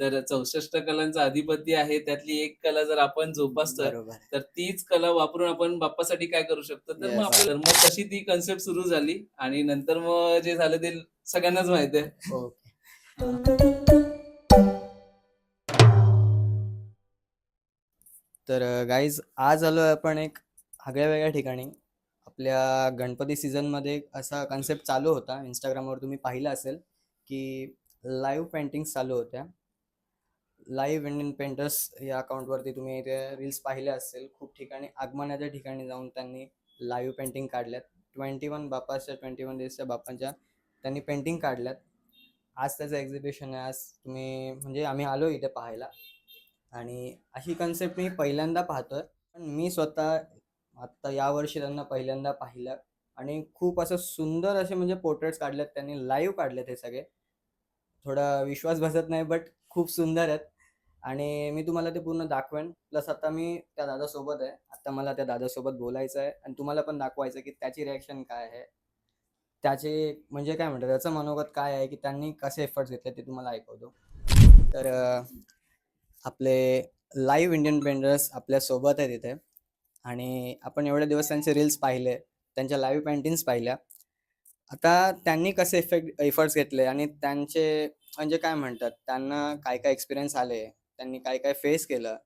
तर चौसष्ट कलांचा अधिपती आहे. त्यातली एक कला जर आपण बरोबर आहे. तर तीच कला वापरून आपण बाप्पासाठी काय करू शकतो? तर Yes. मग आपल्याला मग तशी ती कन्सेप्ट सुरू झाली आणि नंतर मग जे झालं ते सगळ्यांनाच माहिती आहे. ओके. तर गाईज आज आलो आपण एक आगळ्या वेगळ्या ठिकाणी. आपल्या गणपती सीझनमध्ये एक असा कन्सेप्ट चालू होता. इंस्टाग्रामवर तुम्ही पाहिलं असेल की लाईव्ह पेंटिंग्स चालू होत्या. लाईव्ह इंडियन पेंटर्स या अकाउंटवरती तुम्ही ते रील्स पाहिले असेल खूप ठिकाणी आगमनाच्या ठिकाणी जाऊन त्यांनी लाईव्ह पेंटिंग काढल्यात. ट्वेंटी वन बाप्पाच्या ट्वेंटी वन डेजच्या बापांच्या त्यांनी पेंटिंग काढल्यात. आज त्याचं एक्झिबिशन आहे. आज तुम्ही म्हणजे आम्ही आलो इथे पाहायला. आणि अशी कन्सेप्ट मी पहिल्यांदा पाहतोय. पण मी स्वतः आत्ता यावर्षी त्यांना पहिल्यांदा पाहिलं. आणि खूप असं सुंदर असे म्हणजे पोर्ट्रेट्स काढलेत त्यांनी. लाईव्ह काढलेत हे सगळे. थोडा विश्वास बसत नाही बट खूप सुंदर आहेत. आणि मी तुम्हाला ते पूर्ण दाखवेन. प्लस आता मी त्या दादासोबत आहे. आता मला त्या दादासोबत बोलायचं आहे. आणि तुम्हाला पण दाखवायचं आहे की त्याची रिॲक्शन काय आहे. त्याचे म्हणजे काय म्हणतात त्याचं मनोगत काय आहे की त्यांनी कसे एफर्ट्स घेतले ते तुम्हाला ऐकवतो. तर आपले लाईव्ह इंडियन पेंटर्स आपल्यासोबत आहेत इथे. आणि आपण एवढे दिवस त्यांचे रील्स पाहिले त्यांच्या लाईव्ह पेंटिंग्स पाहिल्या. आता त्यांनी कसे इफेक्ट एफर्ट्स घेतले आणि त्यांचे म्हणजे काय म्हणतात त्यांना काय काय एक्सपिरियन्स आले त्यांनी काय काय फेस केलं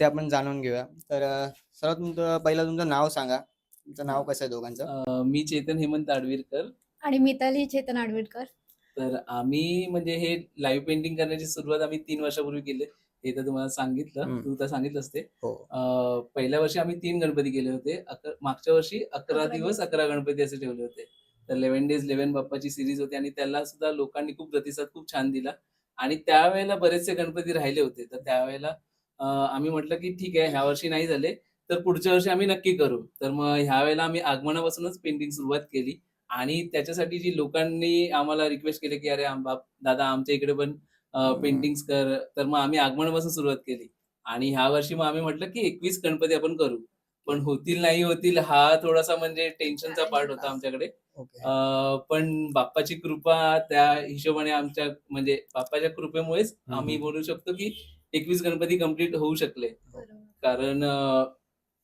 ते आपण जाणून घेऊया. तर अं, सर्वात तुमचं पहिलं तुमचं नाव सांगा. तुमचं नाव कसं आहे दोघांचं? अं, मी चेतन हेमंत आडवीरकर. आणि मिताली चेतन आडवेडकर तर आम्ही म्हणजे हे लाईव्ह पेंटिंग करण्याची सुरुवात आम्ही तीन वर्षापूर्वी केली. हे तर तुम्हाला सांगितलं. हम्म. तू तर सांगितलंच ते. हो. पहिल्या वर्षी आम्ही तीन गणपती केले होते. अक- मागच्या वर्षी अकरा अकरा दिवस दिवस. अकरा गणपती असे ठेवले होते. तर लेव्हन डेज लेव्हन बाप्पाची सिरीज होती आणि त्याला सुद्धा लोकांनी खूप प्रतिसाद खूप छान दिला. आणि त्यावेळेला बरेचसे गणपती राहिले होते. तर त्यावेळेला आम्ही म्हटलं की ठीक आहे ह्या वर्षी नाही झाले तर पुढच्या वर्षी आम्ही नक्की करू. तर मग ह्या वेळेला आम्ही आगमनापासूनच पेंटिंग सुरुवात केली. आणि त्याच्यासाठी जी लोकांनी आम्हाला रिक्वेस्ट केली की अरे बाप दादा आमच्या इकडे पण. पेंटिंग्स कर. तर मग आम्ही आगमनापासून सुरुवात केली. आणि ह्या वर्षी मग आम्ही म्हटलं की एकवीस गणपती आपण करू. पण होतील नाही होतील हा थोडासा म्हणजे टेन्शनचा पार्ट होता आमच्याकडे. पण बाप्पाची कृपा त्या हिशोबाने आमच्या म्हणजे बाप्पाच्या कृपेमुळेच. आम्ही बोलू शकतो की एकवीस गणपती कंप्लीट होऊ शकले. कारण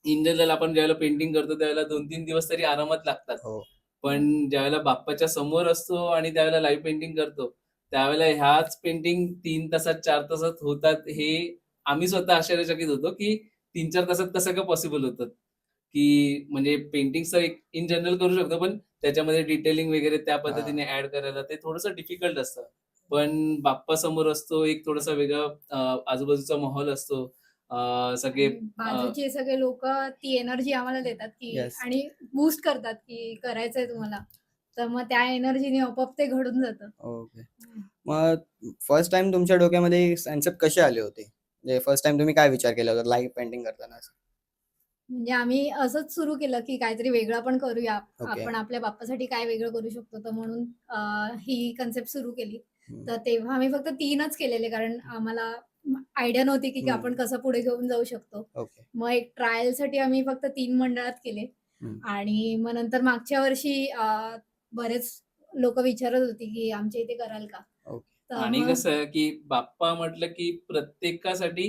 इन जनरल आपण ज्यावेळेला पेंटिंग करतो त्यावेळेला दोन तीन दिवस तरी आरामात लागतात. हो. पण ज्यावेळेला बाप्पाच्या समोर असतो आणि त्यावेळेला लाईव्ह पेंटिंग करतो त्यावेळेला ह्याच पेंटिंग तीन तासात चार तासात होतात हे आम्ही स्वतः आश्चर्यचकित होतो की तीन चार तासात कसं काय पॉसिबल होतं? की म्हणजे पेंटिंग तर इन जनरल करू शकतो पण त्याच्यामध्ये डिटेलिंग वगैरे त्या पद्धतीने ऍड करायला ते थोडंसं डिफिकल्ट असतं. पण बाप्पा समोर असतो एक थोडासा वेगळा आजूबाजूचा माहोल असतो. सगळे बाजूचे सगळे लोक ती एनर्जी आम्हाला देतात की. आणि बूस्ट करतात की करायचंय तुम्हाला. तर मग त्या एनर्जीने आपोआप ते घडून जातं. ओके मग फर्स्ट टाइम तुमच्या डोक्यामध्ये कन्सेप्ट कसे आले होते? म्हणजे फर्स्ट टाइम तुम्ही काय विचार केला होता लाईव्ह पेंटिंग करताना म्हणजे आम्ही असंच सुरू केलं की काहीतरी वेगळं पण करूया. आपण आपल्या बाप्पासाठी काय वेगळं करू शकतो तर म्हणून अं, ही कन्सेप्ट सुरू केली हम्म. तर तेव्हा आम्ही फक्त तीनच केलेले कारण आम्हाला आयडिया नव्हती की की हम्म. आपण कसं पुढे घेऊन जाऊ शकतो ओके मग एक ट्रायलसाठी आम्ही फक्त तीन मंडळात केले हम्म. आणि मग नंतर मागच्या वर्षी अं, बरेच लोक विचारत होती की आमच्या इथे कराल का आणि कसं आहे की बाप्पा म्हटलं की प्रत्येकासाठी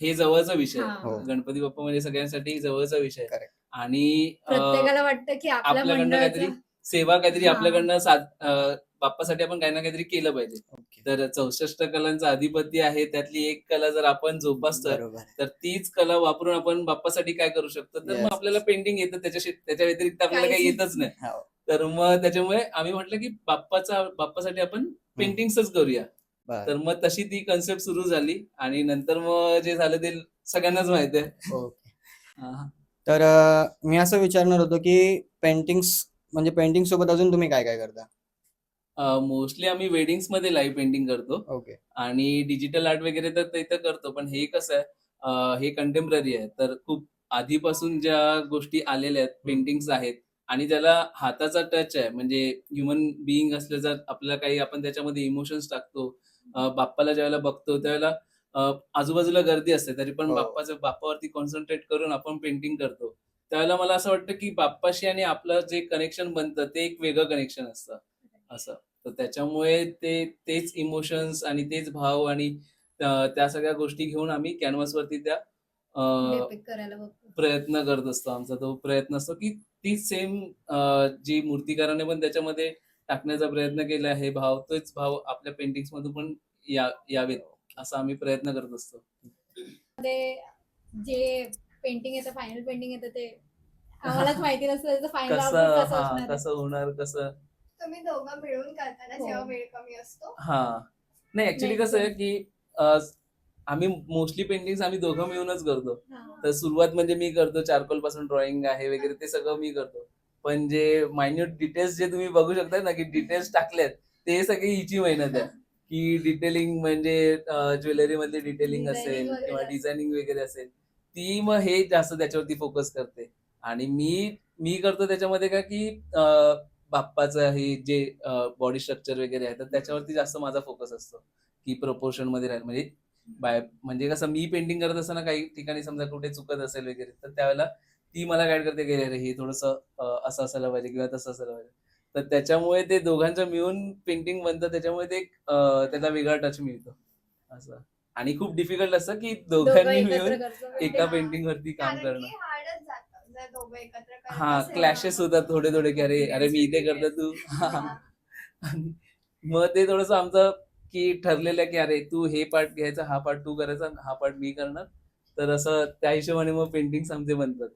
हे जवळचा विषय. हा. गणपती बाप्पा म्हणजे सगळ्यांसाठी जवळचा विषय. Correct. आणि अं, प्रत्येकाला वाटतं की आपल्या आपल्याकडनं काहीतरी मंडळाचं सेवा काहीतरी हा. आपल्याकडनं साध अं, बाप्पासाठी आपण काही ना काहीतरी केलं पाहिजे ओके तर चौसष्ट कलांचा अधिपती आहे त्यातली एक कला जर आपण बरोबर आहे. तर तीच कला वापरून आपण बाप्पासाठी काय करू शकतो तर मग. आपल्याला पेंटिंग येतं त्याच्याशी त्याच्या व्यतिरिक्त आपल्याला काही काहीच येतच नाही हो. तर मग त्याच्यामुळे आम्ही म्हटलं की बाप्पाचा बाप्पासाठी आपण पेंटिंग्सच करूया. तर मग तशी ती कन्सेप्ट सुरू झाली आणि नंतर मग जे झालं ते सगळ्यांनाच माहिती आहे. तर मी असं विचारणार होतो की पेंटिंग्स म्हणजे पेंटिंग सोबत अजून तुम्ही काय काय करता? मोस्टली आम्ही वेडिंग्समध्ये लाईव्ह पेंटिंग करतो. ओके. आणि डिजिटल आर्ट वगैरे तर ते तर करतो पण हे कसं आहे हे कंटेम्पररी आहे. तर खूप आधीपासून ज्या गोष्टी आलेल्या आहेत पेंटिंग्स आहेत आणि ज्याला हाताचा टच आहे. म्हणजे ह्युमन बिईंग असलं जर आपल्याला काही आपण त्याच्यामध्ये इमोशन्स टाकतो बाप्पाला ज्यावेळेला बघतो त्यावेळेला आजूबाजूला गर्दी असते तरी पण हो. बाप्पाचं बाप्पावरती कॉन्सन्ट्रेट करून आपण पेंटिंग करतो. त्यावेळेला मला असं वाटतं की बाप्पाशी आणि आपलं जे कनेक्शन बनतं ते एक वेगळं कनेक्शन असतं. असं. तर त्याच्यामुळे ते तेच इमोशन्स आणि तेच भाव आणि त्या सगळ्या गोष्टी घेऊन आम्ही कॅनव्हासवरती त्या करायला बघतो प्रयत्न करत असतो आमचा. तो प्रयत्न असतो की ती सेम जी मूर्तिकाराने पण त्याच्यामध्ये टाकण्याचा प्रयत्न केला आहे भाव तोच भाव आपल्या पेंटिंग्स मधून पण या यावेत असा आम्ही प्रयत्न करत असतो. ते जे पेंटिंग येतं फायनल पेंटिंग येतं ते आम्हालाच माहिती नसतं फायनल कसं होणार कसं? तुम्ही दोघं मिळून करताना हो. जेव्हा वेळ कमी असतो. हा. नाही ऍक्च्युली कसं आहे. की आम्ही मोस्टली पेंटिंग आम्ही दोघं मिळूनच करतो. तर सुरुवात म्हणजे मी करतो चारकोलपासून ड्रॉइंग आहे वगैरे ते सगळं मी करतो. पण जे मायन्यूट डिटेल्स जे तुम्ही बघू शकता ना की डिटेल्स टाकलेत ते सगळी हिची मेहनत आहे. की डिटेलिंग म्हणजे ज्वेलरी मधली डिटेलिंग असेल किंवा. डिझायनिंग वगैरे असेल ती मग हे जास्त त्याच्यावरती फोकस करते. आणि मी मी करतो त्याच्यामध्ये का की बाप्पाचं हे जे बॉडी स्ट्रक्चर वगैरे आहे तर त्याच्यावरती जास्त माझा फोकस असतो. की प्रपोर्शनमध्ये राहील म्हणजे बाय म्हणजे कसं मी पेंटिंग करत असताना काही ठिकाणी समजा कुठे चुकत असेल वगैरे तर त्यावेळेला ती मला गाईड करते की अरे हे थोडस असं असायला पाहिजे किंवा तसं असायला पाहिजे. तर त्याच्यामुळे ते दोघांचं मिळून पेंटिंग बनतं त्याच्यामुळे ते त्याला वेगळा टच मिळतो. असं. आणि खूप डिफिकल्ट असतं की दोघं दोघांनी मिळून करतो. एका. पेंटिंग वरती काम कारण हा क्लॅशेस. होतात थोडे थोडे की अरे अरे मी इथे करतो तू. मग ते थोडस आमचं की ठरलेलं आहे की अरे तू हे पार्ट घ्यायचा हा पार्ट तू करायचा हा पार्ट मी करणार. तर असं त्या हिशोबाने मग पेंटिंग आमचे बनतात.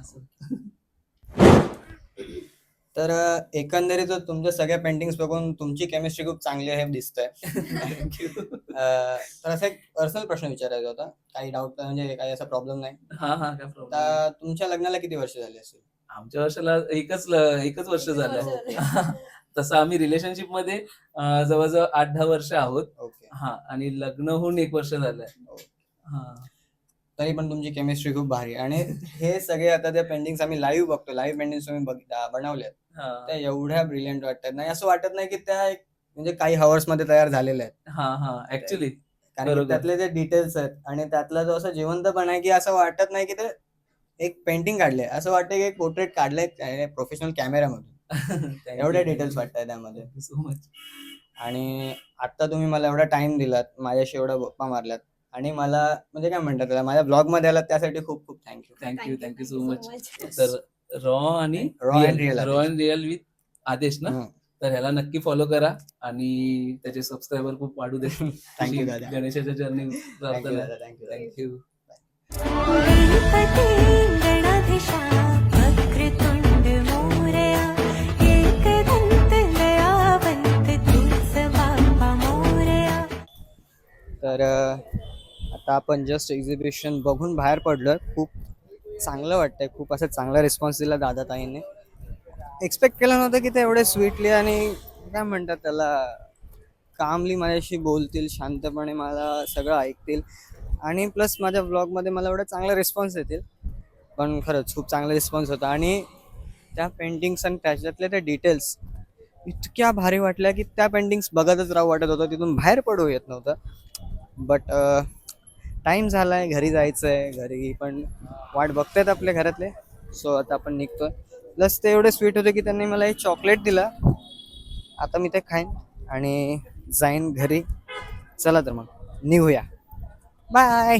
असं. तर एकंदरीत तुमच्या सगळ्या पेंटिंग्स बघून तुमची केमिस्ट्री खूप चांगली आहे दिसतंय. तर असा एक पर्सनल प्रश्न विचारायचा होता. काही डाऊट म्हणजे काही असा प्रॉब्लेम नाही. हा हा काय प्रॉब्लेम आता तुमच्या लग्नाला किती वर्ष झाली असेल? आमच्या वर्षाला एकच ल- एकच वर्ष एकच झालं. वर्ष झालं. तसं आम्ही रिलेशनशिपमध्ये जवळजवळ आठ दहा वर्ष आहोत. ओके. हा आणि लग्न होऊन एक वर्ष झालंय हा. तरी पण तुमची केमिस्ट्री खूप भारी. आणि हे सगळे आता त्या पेंटिंग्स आम्ही लाईव्ह बघतो. लाईव्ह पेंटिंग्स तुम्ही बघ- बनवल्यात. हा. त्या एवढ्या ब्रिलियंट वाटतात. नाही असं वाटत नाही की त्या एक म्हणजे काही हवर्समध्ये तयार झालेल्या आहेत. हा हा. ऍक्च्युली कारण की बरोबर. त्यातले जे डिटेल्स आहेत आणि त्यातला जो असं जिवंतपणा आहे की असं वाटत नाही की ते एक पेंटिंग काढले असं वाटतं की एक पोर्ट्रेट काढलंय प्रोफेशनल कॅमेरामधून एवढे डिटेल्स वाटतात त्यामध्ये. सो मच आणि आता तुम्ही मला एवढा टाइम दिलात माझ्याशी एवढा गप्पा मारल्यात आणि मला म्हणजे काय म्हणतात त्याला माझ्या ब्लॉगमध्ये आलात त्यासाठी खूप खूप thank you thank you thank you so much. तर रॉ आणि Raw and real raw and real with Adesh ना. तर ह्याला नक्की फॉलो करा आणि त्याचे सबस्क्रायबर खूप वाढू दे. थँक्यू दादा. गणेशाच्या जर्नी थँक्यू थँक्यू आता आपण जस्ट एक्झिबिशन बघून बाहेर पडलो खूप चांगलं वाटतंय. खूप असं चांगला रिस्पॉन्स दिला दादा ताईने एक्सपेक्ट केलं नव्हतं की ते एवढे स्वीटली आणि काय म्हणतात त्याला कामली माझ्याशी बोलतील शांतपणे मला सगळं ऐकतील. आणि प्लस माझ्या ब्लॉगमध्ये मला एवढा चांगला रिस्पॉन्स देतील पण खरंच खूप चांगला रिस्पॉन्स होता. आणि त्या पेंटिंग्स आणि त्याच्यातल्या त्या डिटेल्स इतक्या भारी वाटल्या की त्या पेंटिंग्स बघतच राहू वाटत होतं. तिथून बाहेर पडू येत नव्हतं. बट टाईम झाला आहे घरी जायचं आहे घरी पण वाट बघतायत आपल्या घरातले. सो आता आपण निघतोय. प्लस ते एवढे स्वीट होते की त्यांनी मला एक चॉकलेट दिला. आता मी ते खाईन आणि जाईन घरी. चला तर मग निघूया. बाय